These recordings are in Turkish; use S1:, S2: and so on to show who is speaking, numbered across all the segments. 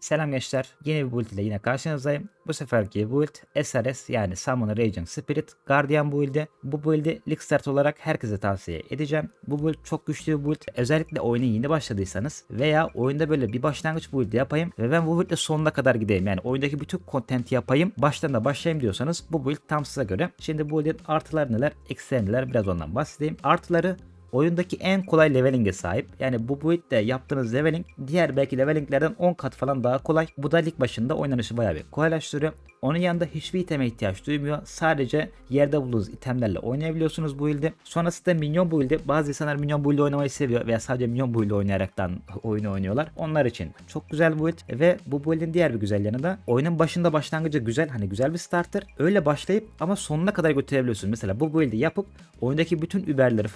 S1: Selam gençler. Yeni bir build ile yine karşınızdayım. Bu seferki build SRS yani Summon Raging Spirit Guardian build'i. Bu build'i League Start olarak herkese tavsiye edeceğim. Bu build çok güçlü bir build. Özellikle oyuna yeni başladıysanız veya oyunda böyle bir başlangıç build yapayım ve ben bu build'le sonuna kadar gideyim. Yani oyundaki bütün content'i yapayım. Baştan da başlayayım diyorsanız bu build tam size göre. Şimdi bu build'in artıları neler, eksileri neler biraz ondan bahsedeyim. Artıları oyundaki en kolay leveling'e sahip. Yani bu build'de yaptığınız leveling diğer belki levelinglerden 10 kat falan daha kolay. Bu da lig başında oynanışı bayağı bir kolaylaştırıyor. Onun yanında hiçbir iteme ihtiyaç duymuyor. Sadece yerde bulduğunuz itemlerle oynayabiliyorsunuz bu build'i. Sonrasında minyon build'i. Bazı insanlar minyon build'i oynamayı seviyor veya sadece minyon build'i oynayaraktan oyunu oynuyorlar. Onlar için çok güzel build ve bu build'in diğer bir güzel yanı da oyunun başında başlangıcı güzel hani güzel bir starter. Öyle başlayıp ama sonuna kadar götürebiliyorsunuz. Mesela bu build'i yapıp oyundaki bütün überleri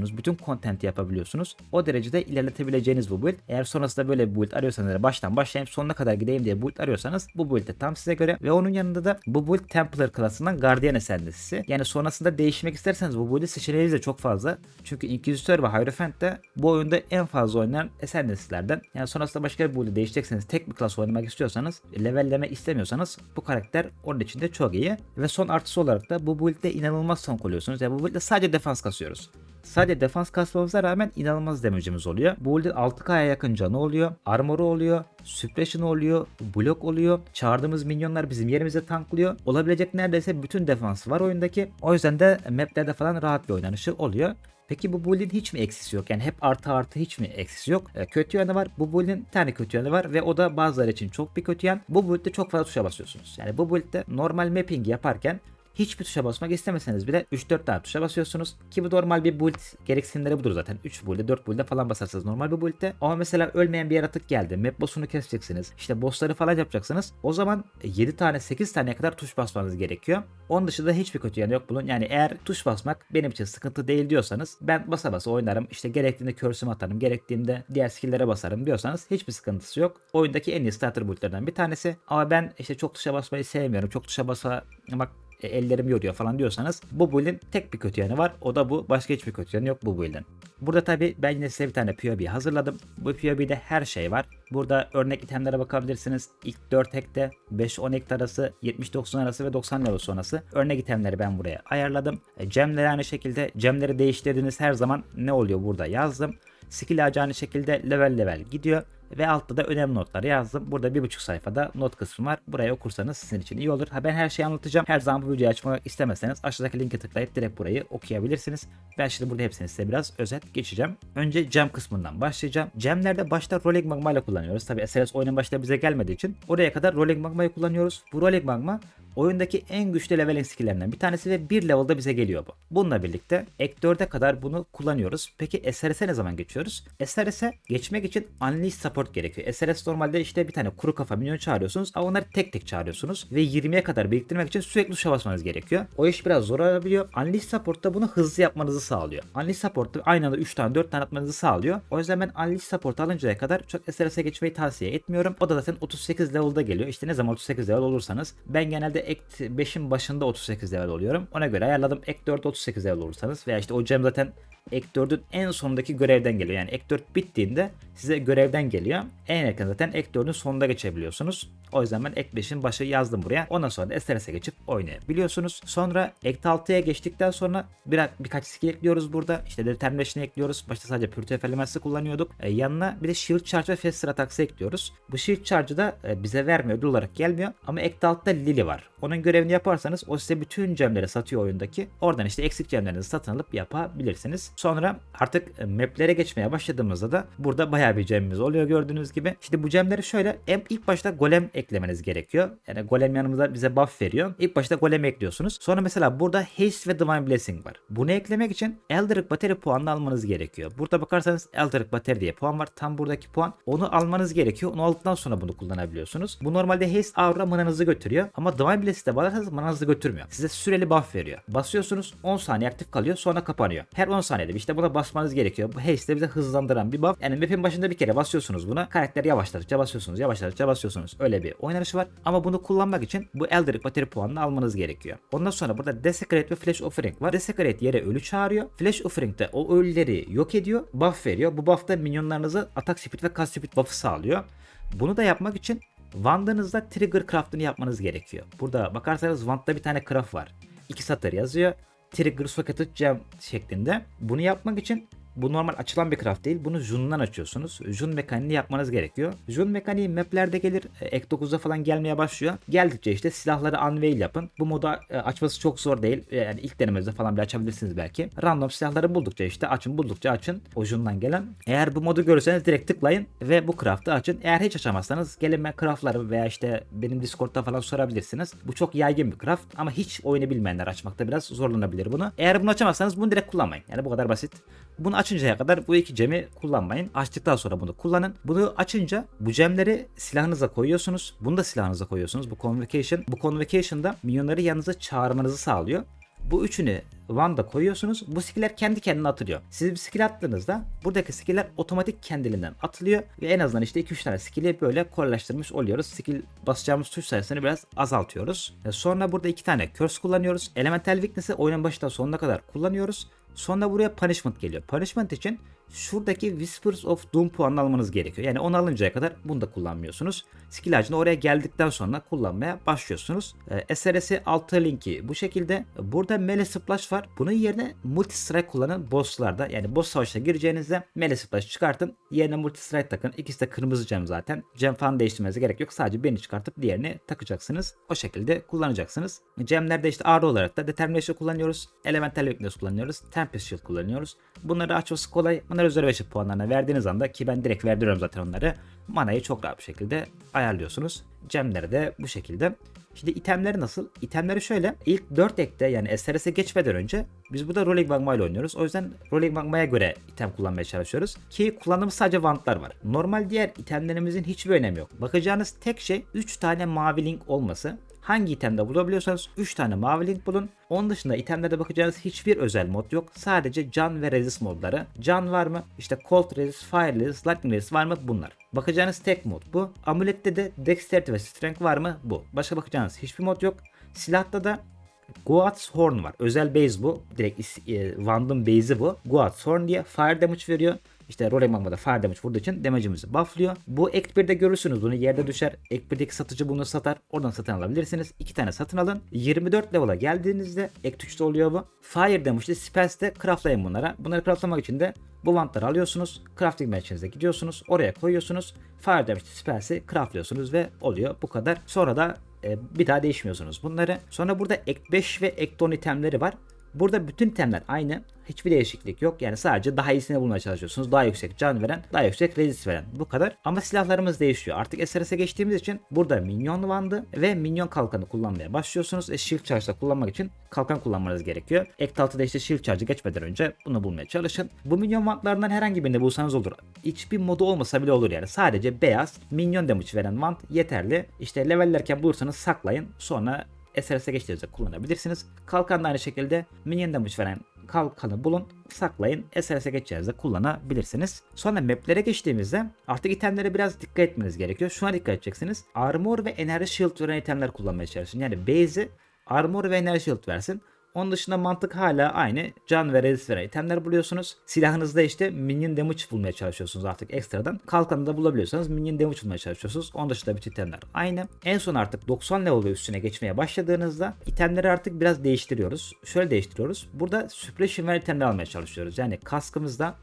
S1: farmlayabiliyorsunuz. Bütün content'i yapabiliyorsunuz. O derecede ilerletebileceğiniz bu build. Eğer sonrasında böyle bir build arıyorsanız baştan başlayayım sonuna kadar gideyim diye build arıyorsanız bu build de tam size göre ve onun yanında da bu build Templar klasından Guardian Ascendancy. Yani sonrasında değişmek isterseniz bu build'i seçeneğiniz de çok fazla. Çünkü Inquisitor ve Hierophant de bu oyunda en fazla oynanan Ascendancy'lerden. Yani sonrasında başka bir build'i değişecekseniz tek bir klas oynamak istiyorsanız levelleme istemiyorsanız bu karakter onun için de çok iyi. Ve son artısı olarak da bu build'de inanılmaz son oluyorsunuz. Yani bu build'de sadece defans kasıyoruz. Sadece defans kasmamıza rağmen inanılmaz damage'imiz oluyor. Bu build'in 6K'ya yakın canı oluyor. Armoru oluyor. Suppression oluyor. Blok oluyor. Çağırdığımız minyonlar bizim yerimize tanklıyor. Olabilecek neredeyse bütün defans var oyundaki. O yüzden de maplerde falan rahat bir oynanışı oluyor. Peki bu build'in hiç mi eksisi yok? Yani hep artı artı hiç mi eksisi yok? E, kötü yanı var. Bu build'in tane kötü yanı var ve o da bazıları için çok bir kötü yan. Bu build'de çok fazla tuşa basıyorsunuz. Yani bu build'de normal mapping yaparken hiçbir tuşa basmak istemeseniz bile 3-4 tane tuşa basıyorsunuz. Ki bu normal bir build gereksinimleri budur zaten. 3 build'e 4 build'e falan basarsınız normal bir build'de. Ama mesela ölmeyen bir yaratık geldi. Map boss'unu keseceksiniz. İşte boss'ları falan yapacaksınız. O zaman 7 tane 8 taneye kadar tuş basmanız gerekiyor. Onun dışında hiçbir kötü yanı yok bunun. Yani eğer tuş basmak benim için sıkıntı değil diyorsanız ben basa basa oynarım. İşte gerektiğinde körsümü atarım. Gerektiğinde diğer skill'lere basarım diyorsanız hiçbir sıkıntısı yok. Oyundaki en iyi starter build'lerden bir tanesi. Ama ben işte çok tuşa basmayı sevmiyorum. Çok tuşa basamak e, ellerim yoruyor falan diyorsanız bu build'in tek bir kötü yanı var. O da bu. Başka hiçbir kötü yanı yok bu build'in. Burada tabi ben yine size bir tane POB hazırladım. Bu POB'de her şey var. Burada örnek itemlere bakabilirsiniz. İlk 4 hack'te 5-10 hack arası, 70-90 arası ve 90 level sonrası örnek itemleri ben buraya ayarladım. E, Gemleri aynı şekilde gemleri değiştirdiğiniz her zaman ne oluyor burada yazdım. Skill ağacı aynı şekilde level level gidiyor. Ve altta da önemli notları yazdım. Burada bir buçuk sayfada not kısmı var. Burayı okursanız sizin için iyi olur. Ha ben her şeyi anlatacağım. Her zaman bu videoyu açmak istemezseniz aşağıdaki linke tıklayıp direkt burayı okuyabilirsiniz. Ben şimdi burada hepsini size biraz özet geçeceğim. Önce gem kısmından başlayacağım. Gemlerde başta Rolling Magma ile kullanıyoruz. Tabi SLS oyunun başta bize gelmediği için oraya kadar Rolling Magma'yı kullanıyoruz. Bu Rolling Magma oyundaki en güçlü leveling skill'lerinden bir tanesi ve bir level'da bize geliyor bu. Bununla birlikte ek 4'e kadar bunu kullanıyoruz. Peki SRS'e ne zaman geçiyoruz? SRS'e geçmek için Unleash Support gerekiyor. SRS normalde işte bir tane kuru kafa minyon çağırıyorsunuz ama onları tek tek çağırıyorsunuz ve 20'ye kadar biriktirmek için sürekli tuşa basmanız gerekiyor. O iş biraz zor olabiliyor. Unleash Support da bunu hızlı yapmanızı sağlıyor. Unleash Support da aynı anda 3 tane 4 tane atmanızı sağlıyor. O yüzden ben Unleash Support alıncaya kadar çok SRS'e geçmeyi tavsiye etmiyorum. O da zaten 38 level'da geliyor. İşte ne zaman 38 level olursanız ben genelde Act 5'in başında 38 level oluyorum. Ona göre ayarladım. Act 4 38 level olursanız veya işte o gem zaten Act 4'ün en sonundaki görevden geliyor. Yani Act 4 bittiğinde size görevden geliyor. En erken zaten Act 4'ün sonunda geçebiliyorsunuz. O yüzden ben Act 5'in başı yazdım buraya. Ondan sonra da SRS'e geçip oynayabiliyorsunuz. Sonra Act 6'ya geçtikten sonra bir, birkaç skill ekliyoruz burada. İşte Determination ekliyoruz. Başta sadece Purity Elements'i kullanıyorduk. E, yanına bir de Shield Charge ve Faster Attacks'ı ekliyoruz. Bu Shield Charge'ı da e, bize vermiyor. Ödül olarak gelmiyor. Ama Act 6'da Lily var. Onun görevini yaparsanız o size bütün gemleri satıyor oyundaki. Oradan işte eksik gemlerinizi satın alıp yapabilirsiniz. Sonra artık maplere geçmeye başladığımızda da burada bayağı bir gemimiz oluyor gördüğünüz gibi. İşte bu gemleri şöyle ilk başta golem eklemeniz gerekiyor. Yani golem yanımızda bize buff veriyor. İlk başta golem ekliyorsunuz. Sonra mesela burada haste ve divine blessing var. Bunu eklemek için Eldritch Battery puanını almanız gerekiyor. Burada bakarsanız Eldritch Battery diye puan var. Tam buradaki puan. Onu almanız gerekiyor. Onu aldıktan sonra bunu kullanabiliyorsunuz. Bu normalde haste aura mananızı götürüyor. Ama divine blessing'de basarsanız mananızı götürmüyor. Size süreli buff veriyor. Basıyorsunuz 10 saniye aktif kalıyor sonra kapanıyor. Her 10 saniyede işte buna basmanız gerekiyor. Bu haste bize hızlandıran bir buff. Yani map'in başında bir kere basıyorsunuz buna. Karakter yavaşladıkça basıyorsunuz. Yavaşladıkça basıyorsunuz. Öyle bir oynanışı var. Ama bunu kullanmak için bu Eldritch Battery puanını almanız gerekiyor. Ondan sonra burada Desecrate ve Flash Offering var. Desecrate yere ölü çağırıyor. Flash Offering de o ölüleri yok ediyor. Buff veriyor. Bu buff da minyonlarınızı atak speed ve cast speed buff'ı sağlıyor. Bunu da yapmak için Wand'ınızda trigger craft'ını yapmanız gerekiyor. Burada bakarsanız Wand'da bir tane craft var. İki satır yazıyor. Trigger socket'ı gem şeklinde. Bunu yapmak için bu normal açılan bir craft değil. Bunu Jun'dan açıyorsunuz. Jun mekaniğini yapmanız gerekiyor. Jun mekaniği maplerde gelir. e, Ek 9'da falan gelmeye başlıyor. Geldikçe işte silahları unveil yapın. Bu moda e, açması çok zor değil. E, Yani ilk denemenizde falan bile açabilirsiniz belki. Random silahları buldukça işte açın buldukça açın. O Jun'dan gelen. Eğer bu modu görürseniz direkt tıklayın ve bu craft'ı açın. Eğer hiç açamazsanız gelin ben craft'ları veya işte benim Discord'da falan sorabilirsiniz. Bu çok yaygın bir craft ama hiç oyunu bilmeyenler açmakta biraz zorlanabilir bunu. Eğer bunu açamazsanız bunu direkt kullanmayın. Yani bu kadar basit. Bunu açıncaya kadar bu iki cemi kullanmayın. Açtıktan sonra bunu kullanın. Bunu açınca bu cemleri silahınıza koyuyorsunuz. Bunu da silahınıza koyuyorsunuz. Bu convocation. Bu convocation'da minyonları yanınıza çağırmanızı sağlıyor. Bu üçünü Van'da koyuyorsunuz. Bu skiller kendi kendine atılıyor. Siz bir skill attığınızda buradaki skiller otomatik kendiliğinden atılıyor. Ve en azından işte 2-3 tane skill'i böyle kolaylaştırmış oluyoruz. Skill basacağımız tuş sayısını biraz azaltıyoruz. E, Sonra burada iki tane curse kullanıyoruz. Elemental Weakness'i oyunun başından sonuna kadar kullanıyoruz. Sonra buraya punishment geliyor. Punishment için şuradaki Whispers of Doom puanını almanız gerekiyor. Yani onu alıncaya kadar bunu da kullanmıyorsunuz. Skill ağacını oraya geldikten sonra kullanmaya başlıyorsunuz. Ee, SRS'i altı linki bu şekilde. Burada melee splash var. Bunun yerine multi strike kullanın bosslarda. Yani boss savaşına gireceğinizde melee splash çıkartın. Yerine multi strike takın. İkisi de kırmızı gem zaten. Gem falan değiştirmenize gerek yok. Sadece birini çıkartıp diğerini takacaksınız. O şekilde kullanacaksınız. Gemlerde işte ağrı olarak da Determination kullanıyoruz. Elemental Weakness kullanıyoruz. Tempest Shield kullanıyoruz. Bunları açması kolay. Bunları özel ve puanlarına verdiğiniz anda ki ben direkt verdiriyorum zaten onları. Manayı çok rahat bir şekilde ayarlıyorsunuz. Gemleri de bu şekilde. Şimdi itemleri nasıl? İtemleri şöyle. İlk 4 ekte yani SRS'e geçmeden önce biz burada Rolling Magma ile oynuyoruz. O yüzden Rolling Magma'ya göre item kullanmaya çalışıyoruz. Ki kullandığımız sadece wandlar var. Normal diğer itemlerimizin hiçbir önemi yok. Bakacağınız tek şey 3 tane mavi link olması. Hangi itemde bulabiliyorsanız 3 tane mavi link bulun. Onun dışında itemlerde bakacağınız hiçbir özel mod yok. Sadece can ve resist modları. Can var mı? İşte cold resist, fire resist, lightning resist var mı? Bunlar. Bakacağınız tek mod bu. Amulette de dexterity ve strength var mı? Bu. Başka bakacağınız hiçbir mod yok. Silahta da Guat's Horn var. Özel base bu. Direkt e, Wand'ın base'i bu. Guat's Horn diye fire damage veriyor. İşte Rolling Magma'da fire damage vurduğu için damage'imizi bufflıyor. Bu Act 1'de görürsünüz bunu yerde düşer. Act 1'deki satıcı bunu satar. Oradan satın alabilirsiniz. İki tane satın alın. 24 level'a geldiğinizde Act 3'te oluyor bu. Fire damage'de spells'te craftlayın bunlara. Bunları craftlamak için de bu wandları alıyorsunuz. Crafting bench'inize gidiyorsunuz. Oraya koyuyorsunuz. Fire damage'de spells'i craftlıyorsunuz ve oluyor. Bu kadar. Sonra da e, bir daha değişmiyorsunuz bunları. Sonra burada ek 5 ve ek 10 itemleri var. Burada bütün itemler aynı. Hiçbir değişiklik yok. Yani sadece daha iyisini bulmaya çalışıyorsunuz. Daha yüksek can veren, daha yüksek resist veren. Bu kadar. Ama silahlarımız değişiyor. Artık SRS'e geçtiğimiz için burada minyon vandı ve minyon kalkanı kullanmaya başlıyorsunuz. E, shield charge'da kullanmak için kalkan kullanmanız gerekiyor. Act 6'da işte shield charge'ı geçmeden önce bunu bulmaya çalışın. Bu minyon vantlarından herhangi birini bulsanız olur. Hiçbir modu olmasa bile olur yani. Sadece beyaz minyon damage veren vant yeterli. İşte levellerken bulursanız saklayın. Sonra SRS'e geçtiğinizde kullanabilirsiniz. Kalkan da aynı şekilde minion damage veren kalkanı bulun, saklayın, SRS'e geçeceğinizde kullanabilirsiniz. Sonra maplere geçtiğimizde artık itemlere biraz dikkat etmeniz gerekiyor. Şuna dikkat edeceksiniz. Armor ve enerji shield veren itemler kullanmaya çalışın. Yani base'i armor ve enerji shield versin. Onun dışında mantık hala aynı. Can ve resist veren itemler buluyorsunuz. Silahınızda işte minion damage bulmaya çalışıyorsunuz artık ekstradan. Kalkanı da bulabiliyorsanız minion damage bulmaya çalışıyorsunuz. Onun dışında bütün itemler aynı. En son artık 90 level ve üstüne geçmeye başladığınızda itemleri artık biraz değiştiriyoruz. Şöyle değiştiriyoruz. Burada suppression veren itemler almaya çalışıyoruz. Yani kaskımızda,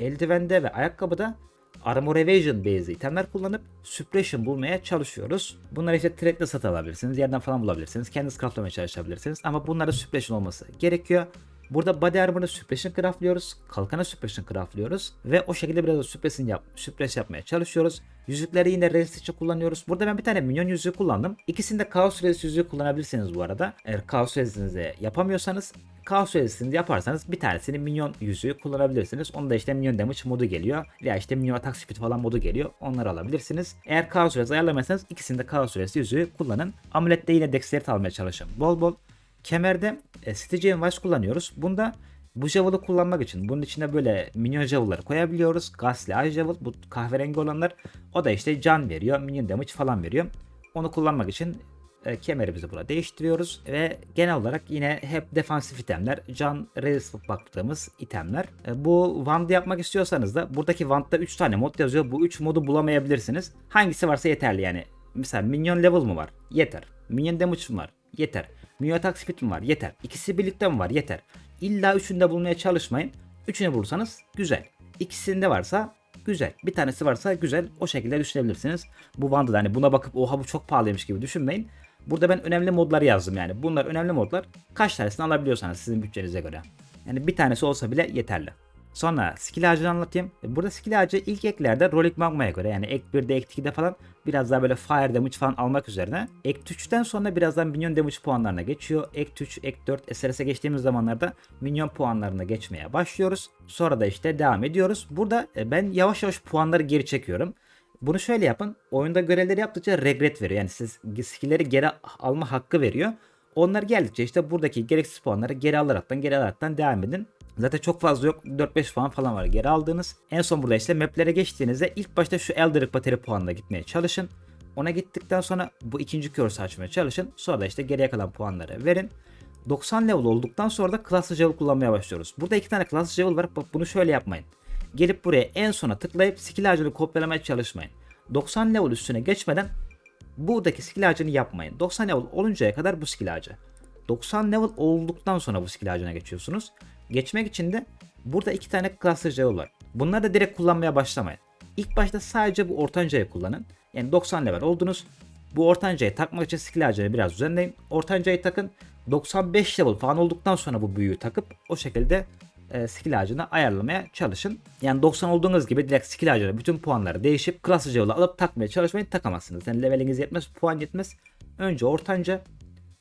S1: eldivende ve ayakkabıda Armor Evasion based itemler kullanıp suppression bulmaya çalışıyoruz. Bunları işte trade'le satın alabilirsiniz. Yerden falan bulabilirsiniz. Kendiniz craftlamaya çalışabilirsiniz. Ama bunlarda suppression olması gerekiyor. Burada body armor'da suppression craftlıyoruz. Kalkana suppression craftlıyoruz. Ve o şekilde biraz da suppression yap, suppress yapmaya çalışıyoruz. Yüzükleri yine resist için kullanıyoruz. Burada ben bir tane minyon yüzüğü kullandım. İkisinde Chaos Resist yüzüğü kullanabilirsiniz bu arada. Eğer Chaos Resist'inizi yapamıyorsanız Chaos Resist'ini yaparsanız bir tanesini minyon yüzüğü kullanabilirsiniz. Onda işte minyon damage modu geliyor. Veya işte minyon attack speed falan modu geliyor. Onları alabilirsiniz. Eğer Chaos Resist ayarlamazsanız ikisinde Chaos Resist yüzüğü kullanın. Amulette yine dexterity almaya çalışın. Bol bol. Kemerde e, Stygian Vice kullanıyoruz. Bunda bu javel'ı kullanmak için bunun içine böyle minyon javel'ları koyabiliyoruz. Ghastly Eye Javel bu kahverengi olanlar o da işte can veriyor, minyon damage falan veriyor. Onu kullanmak için E, kemerimizi burada değiştiriyoruz ve genel olarak yine hep defansif itemler, can resist baktığımız itemler. E, bu wand yapmak istiyorsanız da buradaki wandda 3 tane mod yazıyor. Bu 3 modu bulamayabilirsiniz. Hangisi varsa yeterli yani. Mesela minyon level mı var? Yeter. Minyon damage mı var? Yeter. Minyon attack speed mi var? Yeter. İkisi birlikte mi var? Yeter. İlla üçünde bulmaya çalışmayın. Üçünü bulursanız güzel. İkisinde varsa güzel. Bir tanesi varsa güzel. O şekilde düşünebilirsiniz. Bu Wanda'da hani buna bakıp oha bu çok pahalıymış gibi düşünmeyin. Burada ben önemli modları yazdım yani. Bunlar önemli modlar. Kaç tanesini alabiliyorsanız sizin bütçenize göre. Yani bir tanesi olsa bile yeterli. Sonra skill ağacını anlatayım. Burada skill ağacı ilk eklerde Rolik Magma'ya göre yani ek 1'de ek 2'de falan biraz daha böyle fire damage falan almak üzerine. Ek 3'ten sonra birazdan minyon damage puanlarına geçiyor. Ek 3, ek 4 SRS'e geçtiğimiz zamanlarda minyon puanlarına geçmeye başlıyoruz. Sonra da işte devam ediyoruz. Burada e, ben yavaş yavaş puanları geri çekiyorum. Bunu şöyle yapın. Oyunda görevleri yaptıkça regret veriyor. Yani siz skill'leri geri alma hakkı veriyor. Onlar geldikçe işte buradaki gereksiz puanları geri alaraktan geri alaraktan devam edin. Zaten çok fazla yok. 4-5 puan falan var geri aldığınız. En son burada işte maplere geçtiğinizde ilk başta şu Eldritch Battery puanına gitmeye çalışın. Ona gittikten sonra bu ikinci curse açmaya çalışın. Sonra da işte geriye kalan puanları verin. 90 level olduktan sonra da Class Jewel kullanmaya başlıyoruz. Burada iki tane Class Jewel var. Bunu şöyle yapmayın. Gelip buraya en sona tıklayıp skill ağacını kopyalamaya çalışmayın. 90 level üstüne geçmeden buradaki skill ağacını yapmayın. 90 level oluncaya kadar bu skill ağacı. 90 level olduktan sonra bu skill ağacına geçiyorsunuz. Geçmek için de burada iki tane cluster jewel var. Bunları da direkt kullanmaya başlamayın. İlk başta sadece bu ortancayı kullanın. Yani 90 level oldunuz. Bu ortancayı takmak için skill ağacını biraz düzenleyin. Ortancayı takın. 95 level falan olduktan sonra bu büyüyü takıp o şekilde e, skill ağacını ayarlamaya çalışın. Yani 90 olduğunuz gibi direkt skill ağacına bütün puanları değişip class jewel'ı alıp takmaya çalışmayın takamazsınız. Yani leveliniz yetmez, puan yetmez. Önce ortanca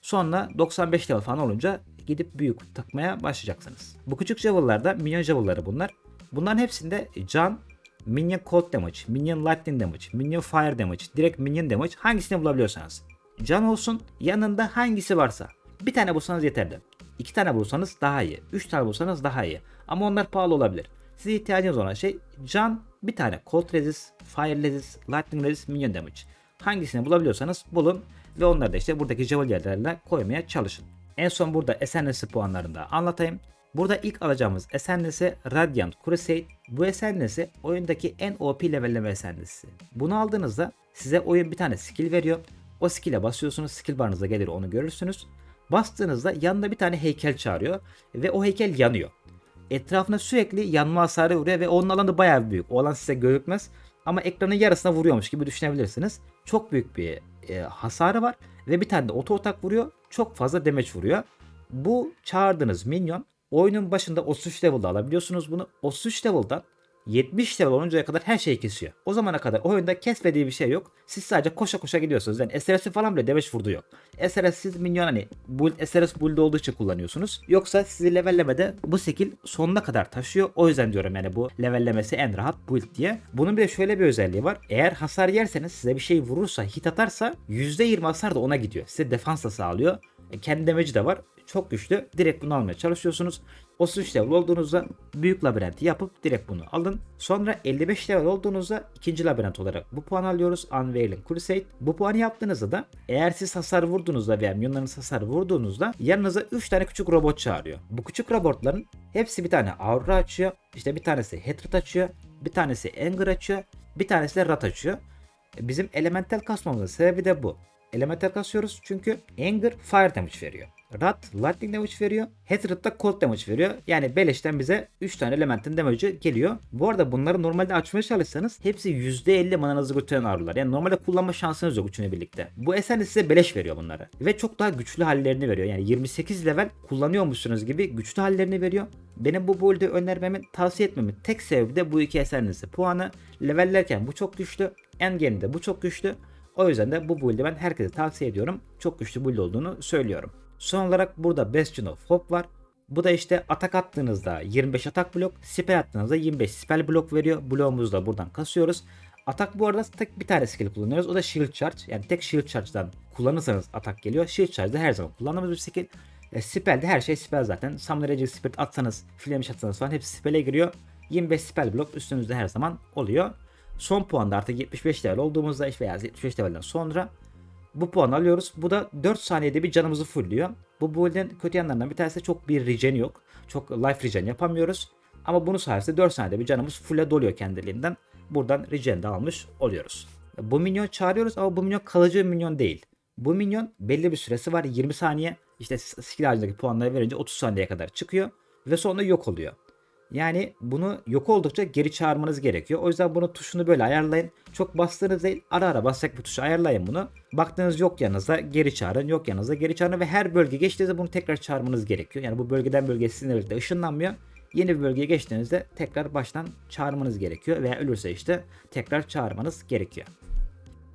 S1: sonra 95 level falan olunca gidip büyük takmaya başlayacaksınız. Bu küçük jewel'larda minyon jewel'ları bunlar. Bunların hepsinde can, minion cold damage, minion lightning damage, minion fire damage, direkt minion damage hangisini bulabiliyorsanız. Can olsun yanında hangisi varsa. Bir tane bulsanız yeterli. İki tane bulsanız daha iyi. Üç tane bulsanız daha iyi. Ama onlar pahalı olabilir. Size ihtiyacınız olan şey can bir tane cold resist, fire resist, lightning resist, minion damage. Hangisini bulabiliyorsanız bulun ve onları da işte buradaki jewel yerlerine koymaya çalışın. En son burada Esenlesi puanlarını da anlatayım. Burada ilk alacağımız Esenlesi Radiant Crusade. Bu Esenlesi oyundaki en OP levelleme Esenlesi. Bunu aldığınızda size oyun bir tane skill veriyor. O skill'e basıyorsunuz. Skill barınıza gelir onu görürsünüz. Bastığınızda yanında bir tane heykel çağırıyor ve o heykel yanıyor. Etrafına sürekli yanma hasarı vuruyor ve onun alanı bayağı büyük. O alan size gözükmez ama ekranın yarısına vuruyormuş gibi düşünebilirsiniz. Çok büyük bir e, hasarı var ve bir tane de oto atak vuruyor. Çok fazla damage vuruyor. Bu çağırdığınız minyon oyunun başında 33 level'da alabiliyorsunuz bunu. 33 level'dan 70 level oluncaya kadar her şeyi kesiyor. O zamana kadar oyunda kesmediği bir şey yok. Siz sadece koşa koşa gidiyorsunuz. Yani SRS'i falan bile damage vurdu yok. SRS siz minyon hani build, SRS build olduğu için kullanıyorsunuz. Yoksa sizi levellemede bu skill sonuna kadar taşıyor. O yüzden diyorum yani bu levellemesi en rahat build diye. Bunun bir de şöyle bir özelliği var. Eğer hasar yerseniz size bir şey vurursa hit atarsa %20 hasar da ona gidiyor. Size defans da sağlıyor. E, kendi damage'i de var. Çok güçlü. Direkt bunu almaya çalışıyorsunuz. 33 level olduğunuzda büyük labirenti yapıp direkt bunu alın. Sonra 55 level olduğunuzda ikinci labirent olarak bu puan alıyoruz. Unveiling Crusade. Bu puanı yaptığınızda da eğer siz hasar vurduğunuzda veya minyonlarınız hasar vurduğunuzda yanınıza 3 tane küçük robot çağırıyor. Bu küçük robotların hepsi bir tane aura açıyor. İşte bir tanesi Hatred açıyor. Bir tanesi Anger açıyor. Bir tanesi de Rat açıyor. Bizim elemental kasmamızın sebebi de bu. Elemental kasıyoruz çünkü Anger fire damage veriyor. Rat lightning damage veriyor. Hatred da cold damage veriyor. Yani beleşten bize 3 tane elementin damage'ı geliyor. Bu arada bunları normalde açmaya çalışsanız hepsi %50 mananızı götüren ağrılar. Yani normalde kullanma şansınız yok üçünü birlikte. Bu esen size beleş veriyor bunları. Ve çok daha güçlü hallerini veriyor. Yani 28 level kullanıyormuşsunuz gibi güçlü hallerini veriyor. Benim bu build'i önermemin, tavsiye etmemin tek sebebi de bu iki eserinizi. Puanı levellerken bu çok güçlü. Endgame'de bu çok güçlü. O yüzden de bu build'i ben herkese tavsiye ediyorum. Çok güçlü build olduğunu söylüyorum. Son olarak burada Bastion of Hope var. Bu da işte atak attığınızda 25 atak blok, spell attığınızda 25 spell blok veriyor. Bloğumuzu da buradan kasıyoruz. Atak bu arada tek bir tane skill kullanıyoruz. O da Shield Charge. Yani tek Shield Charge'dan kullanırsanız atak geliyor. Shield Charge'da her zaman kullandığımız bir skill. E, spell'de her şey spell zaten. Summoner Agile Spirit atsanız, Flemish atsanız falan hepsi spell'e giriyor. 25 spell blok üstünüzde her zaman oluyor. Son puanda artık 75 level olduğumuzda veya 75 levelden sonra Bu puanı alıyoruz. Bu da 4 saniyede bir canımızı fullüyor. Bu build'in kötü yanlarından bir tanesi de çok bir regen yok. Çok life regen yapamıyoruz. Ama bunu sayesinde 4 saniyede bir canımız full'e doluyor kendiliğinden. Buradan regen de almış oluyoruz. Bu minyon çağırıyoruz ama bu minyon kalıcı bir minyon değil. Bu minyon belli bir süresi var 20 saniye. İşte skill ağacındaki puanları verince 30 saniyeye kadar çıkıyor. Ve sonra yok oluyor. Yani bunu yok oldukça geri çağırmanız gerekiyor. O yüzden bunu tuşunu böyle ayarlayın. Çok bastığınız değil ara ara basacak bir tuşu ayarlayın bunu. Baktığınız yok yanınızda geri çağırın. Yok yanınızda geri çağırın ve her bölge geçtiğinizde bunu tekrar çağırmanız gerekiyor. Yani bu bölgeden bölgeye sizinle birlikte ışınlanmıyor. Yeni bir bölgeye geçtiğinizde tekrar baştan çağırmanız gerekiyor. Veya ölürse işte tekrar çağırmanız gerekiyor.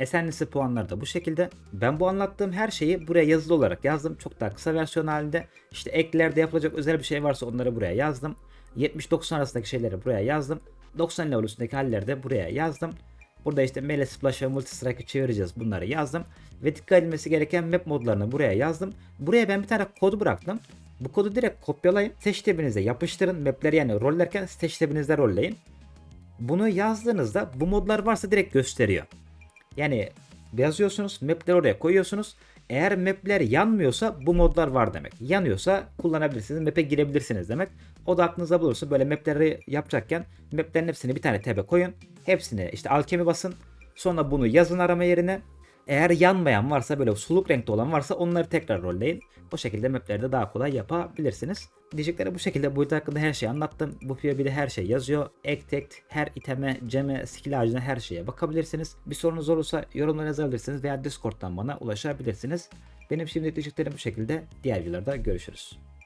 S1: Esenlisi puanları da bu şekilde. Ben bu anlattığım her şeyi buraya yazılı olarak yazdım. Çok daha kısa versiyon halinde. İşte eklerde yapılacak özel bir şey varsa onları buraya yazdım. 70-90 arasındaki şeyleri buraya yazdım. 90 level üstündeki halleri de buraya yazdım. Burada işte melee splash ve multi strike'ı çevireceğiz. Bunları yazdım. Ve dikkat edilmesi gereken map modlarını buraya yazdım. Buraya ben bir tane kod bıraktım. Bu kodu direkt kopyalayın. Stage tab'inize yapıştırın. Mapleri yani rollerken stage tab'inizde rolleyin. Bunu yazdığınızda bu modlar varsa direkt gösteriyor. Yani yazıyorsunuz, mapleri oraya koyuyorsunuz. Eğer mapler yanmıyorsa bu modlar var demek. Yanıyorsa kullanabilirsiniz, map'e girebilirsiniz demek. O da aklınıza bulursa böyle mapleri yapacakken maplerin hepsini bir tane tabe koyun. Hepsini işte alkemi basın. Sonra bunu yazın arama yerine. Eğer yanmayan varsa böyle soluk renkte olan varsa onları tekrar rolleyin. O şekilde mapleri de daha kolay yapabilirsiniz. Diyecekleri bu şekilde bu video hakkında her şeyi anlattım. Bu PvP'de her şey yazıyor. Ek tek her iteme, ceme, skill ağacına her şeye bakabilirsiniz. Bir sorunuz olursa yorumlara yazabilirsiniz veya Discord'dan bana ulaşabilirsiniz. Benim şimdilik diyeceklerim bu şekilde. Diğer videolarda görüşürüz.